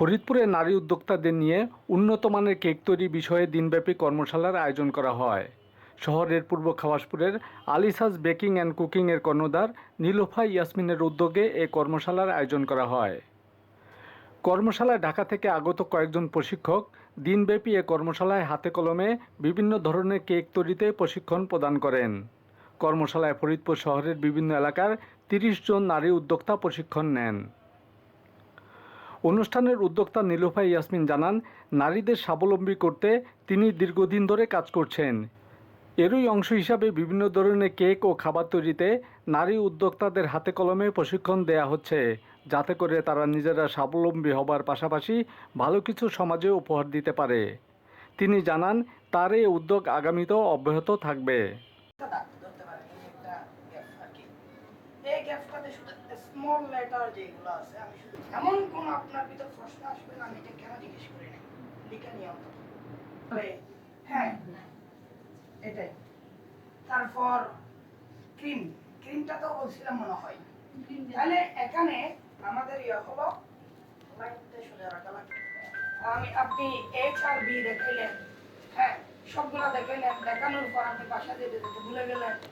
ফরিদপুরে নারী উদ্যোক্তাদের নিয়ে উন্নত মানের কেক তৈরি বিষয়ে দিনব্যাপী কর্মশালার আয়োজন করা হয়। শহরের পূর্ব খাবাসপুরের আলিসাস বেকিং অ্যান্ড কুকিংয়ের কর্ণধার নীলোফা ইয়াসমিনের উদ্যোগে এই কর্মশালার আয়োজন করা হয়। কর্মশালায় ঢাকা থেকে আগত কয়েকজন প্রশিক্ষক দিনব্যাপী এ কর্মশালায় হাতে কলমে বিভিন্ন ধরনের কেক তৈরিতে প্রশিক্ষণ প্রদান করেন। কর্মশালায় ফরিদপুর শহরের বিভিন্ন এলাকার তিরিশ জন নারী উদ্যোক্তা প্রশিক্ষণ নেন। অনুষ্ঠানের উদ্যোক্তা নীলুফা ইয়াসমিন জানান, নারীদের স্বাবলম্বী করতে তিনি দীর্ঘদিন ধরে কাজ করছেন। এরই অংশ হিসাবে বিভিন্ন ধরনের কেক ও খাবার তৈরিতে নারী উদ্যোক্তাদের হাতে কলমে প্রশিক্ষণ দেয়া হচ্ছে, যাতে করে তারা নিজেরা স্বাবলম্বী হবার পাশাপাশি ভালো কিছু সমাজে উপহার দিতে পারে। তিনি জানান, তার এই উদ্যোগ আগামীতেও অব্যাহত থাকবে। এমন আপনার ভিতর প্রশ্ন আসবে না আমি এটা কেন জিজ্ঞেস করি না লিখে নিয়ে অন্তত। হ্যাঁ এটাই। তারপর ক্রিম ক্রিমটা তো বলছিলাম মনে হয়। তাহলে এখানে আমাদের ইয়ে হলো লাইটটা সোজা রাখা লাগবে। আমি আপনি এক্স আর বি দেখাইলেন হ্যাঁ সবগুলা দেখাইলেন দেখানোর পর আপনি বাসা যেতে যেতে ভুলে গেলেন।